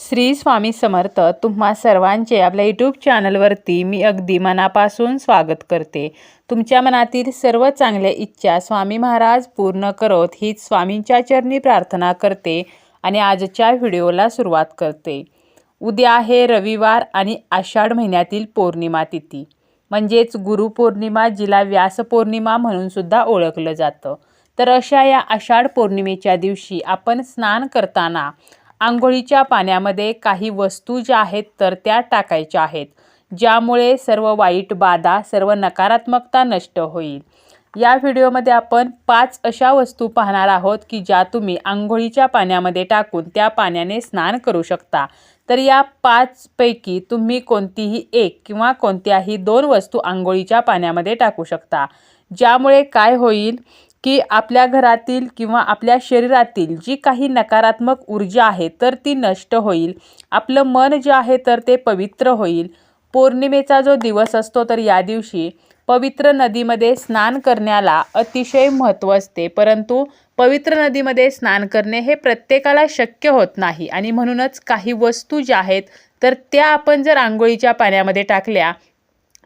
श्री स्वामी समर्थ तुम्हा सर्वांचे आपल्या यूट्यूब चॅनलवरती मी अगदी मनापासून स्वागत करते. तुमच्या मनातील सर्व चांगल्या इच्छा स्वामी महाराज पूर्ण करोत हीच स्वामींच्या चरणी प्रार्थना करते आणि आजच्या व्हिडिओला सुरुवात करते. उद्या आहे रविवार आणि आषाढ महिन्यातील पौर्णिमा तिथी. म्हणजेच गुरुपौर्णिमा जिला व्यास पौर्णिमा ओळखलं जातं. तर अशा या आषाढ पौर्णिमेच्या दिवशी आपण स्नान करताना आंघोळीच्या पाण्यामध्ये काही वस्तू ज्या आहेत तर त्या टाकायच्या आहेत ज्यामुळे सर्व वाईट बाधा सर्व नकारात्मकता नष्ट होईल. या व्हिडिओमध्ये आपण पाच अशा वस्तू पाहणार आहोत की ज्या तुम्ही आंघोळीच्या पाण्यामध्ये टाकून त्या पाण्याने स्नान करू शकता. तर या पाचपैकी तुम्ही कोणतीही एक किंवा कोणत्याही दोन वस्तू आंघोळीच्या पाण्यामध्ये टाकू शकता. ज्यामुळे काय होईल? की आपल्या घरातील किंवा आपल्या शरीरातील जी काही नकारात्मक ऊर्जा आहे तर ती नष्ट होईल. आपलं मन जे आहे तर ते पवित्र होईल. पौर्णिमेचा जो दिवस असतो तर या दिवशी पवित्र नदीमध्ये स्नान करण्याला अतिशय महत्त्व असते. परंतु पवित्र नदीमध्ये स्नान करणे हे प्रत्येकाला शक्य होत नाही. आणि म्हणूनच काही वस्तू ज्या आहेत तर त्या आपण जर आंघोळीच्या पाण्यामध्ये टाकल्या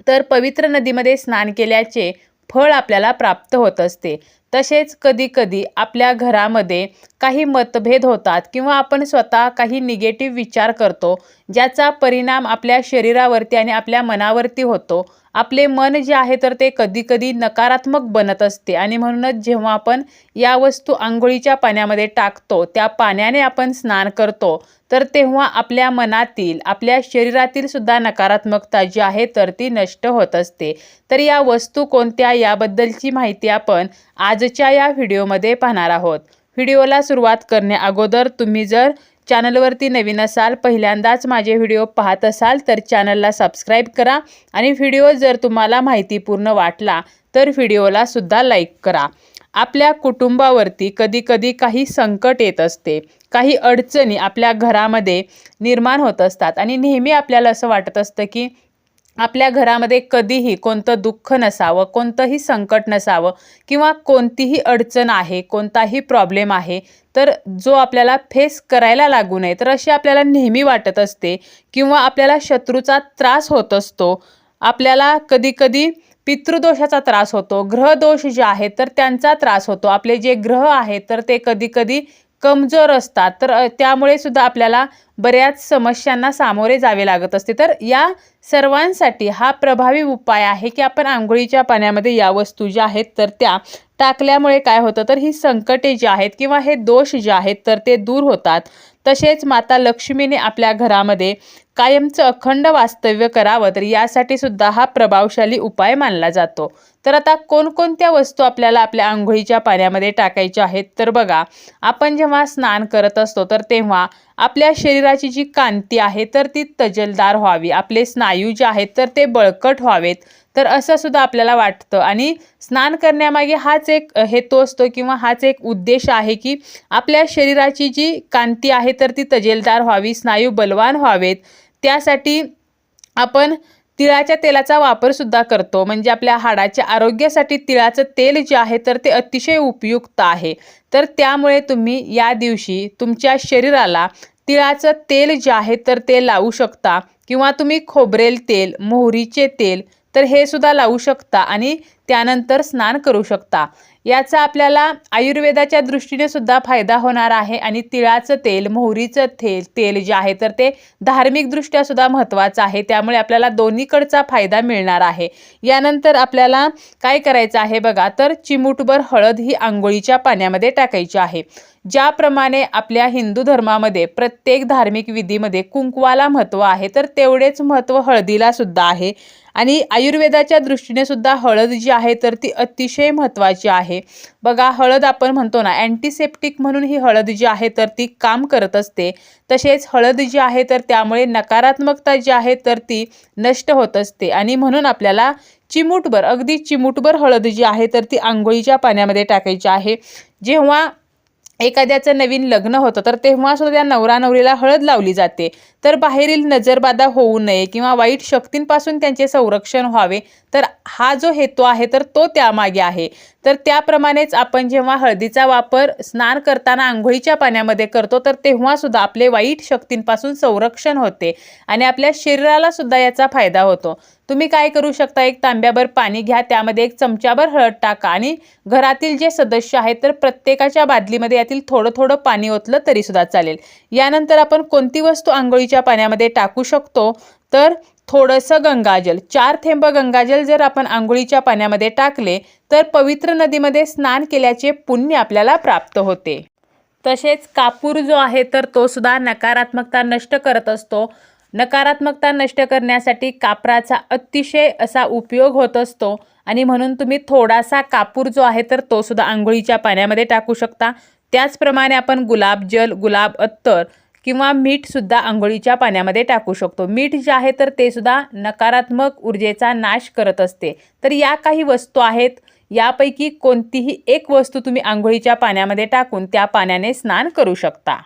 तर पवित्र नदीमध्ये स्नान केल्याचे फळ आपल्याला प्राप्त होत असते. तसेच कधीकधी आपल्या घरामध्ये काही मतभेद होतात किंवा आपण स्वतः काही निगेटिव्ह विचार करतो ज्याचा परिणाम आपल्या शरीरावरती आणि आपल्या मनावरती होतो. आपले मन जे आहे तर ते कधीकधी नकारात्मक बनत असते. आणि म्हणूनच जेव्हा आपण या वस्तू आंघोळीच्या पाण्यामध्ये टाकतो त्या पाण्याने आपण स्नान करतो तर तेव्हा आपल्या मनातील आपल्या शरीरातील सुद्धा नकारात्मकता जी आहे तर ती नष्ट होत असते. तर या वस्तू कोणत्या याबद्दलची माहिती आपण आजच्या या व्हिडिओमध्ये पाहणार आहोत. व्हिडिओला सुरुवात करण्या अगोदर तुम्ही जर चॅनलवरती नवीन असाल पहिल्यांदाच माझे व्हिडिओ पाहत असाल तर चॅनलला सबस्क्राईब करा आणि व्हिडिओ जर तुम्हाला माहितीपूर्ण वाटला तर व्हिडिओला सुद्धा लाईक करा. आपल्या कुटुंबावरती कधीकधी काही संकट येत असते. काही अडचणी आपल्या घरामध्ये निर्माण होत असतात आणि नेहमी आपल्याला असं वाटत असतं की आपल्या घरामध्ये कधीही कोणतं दुःख नसावं कोणतंही संकट नसावं किंवा कोणतीही अडचण आहे कोणताही प्रॉब्लेम आहे तर जो आपल्याला फेस करायला लागू नये तर अशी आपल्याला नेहमी वाटत असते किंवा आपल्याला शत्रूचा त्रास होत असतो. आपल्याला कधीकधी पितृदोषाचा त्रास होतो ग्रहदोष जे आहे तर त्यांचा त्रास होतो. आपले जे ग्रह आहेत तर ते कधीकधी कमजोर असतात. तर त्यामुळे सुद्धा आपल्याला बऱ्याच समस्यांना सामोरे जावे लागत असते. तर या सर्वांसाठी हा प्रभावी उपाय आहे की आपण आंघोळीच्या पाण्यामध्ये या वस्तू ज्या आहेत तर त्या टाकल्यामुळे काय होतं? तर ही संकटे जी आहेत किंवा हे दोष जे आहेत तर ते दूर होतात. तसेच माता लक्ष्मीने आपल्या घरामध्ये कायमचं अखंड वास्तव्य करावं तर यासाठी सुद्धा हा प्रभावशाली उपाय मानला जातो. तर आता कोणकोणत्या वस्तू आपल्याला आपल्या आंघोळीच्या पाण्यामध्ये टाकायच्या आहेत? तर बघा आपण जेव्हा स्नान करत असतो तर तेव्हा आपल्या शरीराची जी कांती आहे तर ती तजलदार व्हावी. आपले स्नायू जे आहेत तर ते बळकट व्हावेत. तर असं सुद्धा आपल्याला वाटतं. आणि स्नान करण्यामागे हाच एक हेतू असतो किंवा हाच एक उद्देश आहे की आपल्या शरीराची जी कांती आहे तर ती तजेलदार व्हावी स्नायू बलवान व्हावेत. त्यासाठी आपण तिळाच्या तेलाचा वापर सुद्धा करतो. म्हणजे आपल्या हाडाच्या आरोग्यासाठी तिळाचं तेल जे आहे तर ते अतिशय उपयुक्त आहे. तर त्यामुळे तुम्ही या दिवशी तुमच्या शरीराला तिळाचं तेल जे आहे तर ते लावू शकता. किंवा तुम्ही खोबरेल तेल मोहरीचे तेल तर हे सुद्धा लावू शकता आणि त्यानंतर स्नान करू शकता. याचा आपल्याला आयुर्वेदाच्या दृष्टीने सुद्धा फायदा होणार आहे. आणि तिळाचं तेल मोहरीचं तेल तेल जे आहे तर ते धार्मिकदृष्ट्या सुद्धा महत्त्वाचं आहे. त्यामुळे आपल्याला दोन्हीकडचा फायदा मिळणार आहे. यानंतर आपल्याला काय करायचं आहे बघा तर चिमूटभर हळद ही आंघोळीच्या पाण्यामध्ये टाकायची आहे. ज्याप्रमाणे आपल्या हिंदू धर्मामध्ये प्रत्येक धार्मिक विधीमध्ये कुंकवाला महत्त्व आहे तर तेवढेच महत्त्व हळदीला सुद्धा आहे. आणि आयुर्वेदाच्या दृष्टीने सुद्धा हळद जी आहे तर ती अतिशय महत्त्वाची आहे. बघा हळद आपण म्हणतो ना अँटीसेप्टिक म्हणून ही हळद जी आहे तर ती काम करत असते. तसेच हळद जी आहे तर त्यामुळे नकारात्मकता जी आहे तर ती नष्ट होत असते. आणि म्हणून आपल्याला चिमूटभर अगदी चिमूटभर हळद जी आहे तर ती आंघोळीच्या पाण्यामध्ये टाकायची आहे. जेव्हा एखाद्याचं नवीन लग्न होतं तर तेव्हा सुद्धा त्या नवरा नवरीला हळद लावली जाते. तर बाहेरील नजरबाधा होऊ नये किंवा वाईट शक्तींपासून त्यांचे संरक्षण व्हावे तर हा जो हेतू आहे तर तो त्यामागे आहे. तर त्याप्रमाणेच आपण जेव्हा हळदीचा वापर स्नान करताना आंघोळीच्या पाण्यामध्ये करतो तर तेव्हा सुद्धा आपले वाईट शक्तींपासून संरक्षण होते आणि आपल्या शरीराला सुद्धा याचा फायदा होतो. तुम्ही काय करू शकता? एक तांब्याभर पाणी घ्या त्यामध्ये एक चमच्याभर हळद टाका आणि घरातील जे सदस्य आहेत तर प्रत्येकाच्या बादलीमध्ये यातील थोडं थोडं पाणी ओतलं तरी सुद्धा चालेल. यानंतर आपण कोणती वस्तू आंघोळीच्या पाण्यामध्ये टाकू शकतो. तर थोडंसं गंगाजल चार थेंब गंगाजल जर आपण आंघोळीच्या पाण्यामध्ये टाकले तर पवित्र नदीमध्ये स्नान केल्याचे पुण्य आपल्याला प्राप्त होते. तसेच कापूर जो आहे तर तो सुद्धा नकारात्मकता नष्ट करत असतो. नकारात्मकता नष्ट करण्यासाठी कापराचा अतिशय असा उपयोग होत असतो. आणि म्हणून तुम्ही थोडासा कापूर जो आहे तर तो सुद्धा आंघोळीच्या पाण्यामध्ये टाकू शकता. त्याचप्रमाणे आपण गुलाबजल गुलाब अत्तर किंवा मीठसुद्धा आंघोळीच्या पाण्यामध्ये टाकू शकतो. मीठ जे आहे तर ते सुद्धा नकारात्मक ऊर्जेचा नाश करत असते. तर या काही वस्तू आहेत. यापैकी कोणतीही एक वस्तू तुम्ही आंघोळीच्या पाण्यामध्ये टाकून त्या पाण्याने स्नान करू शकता.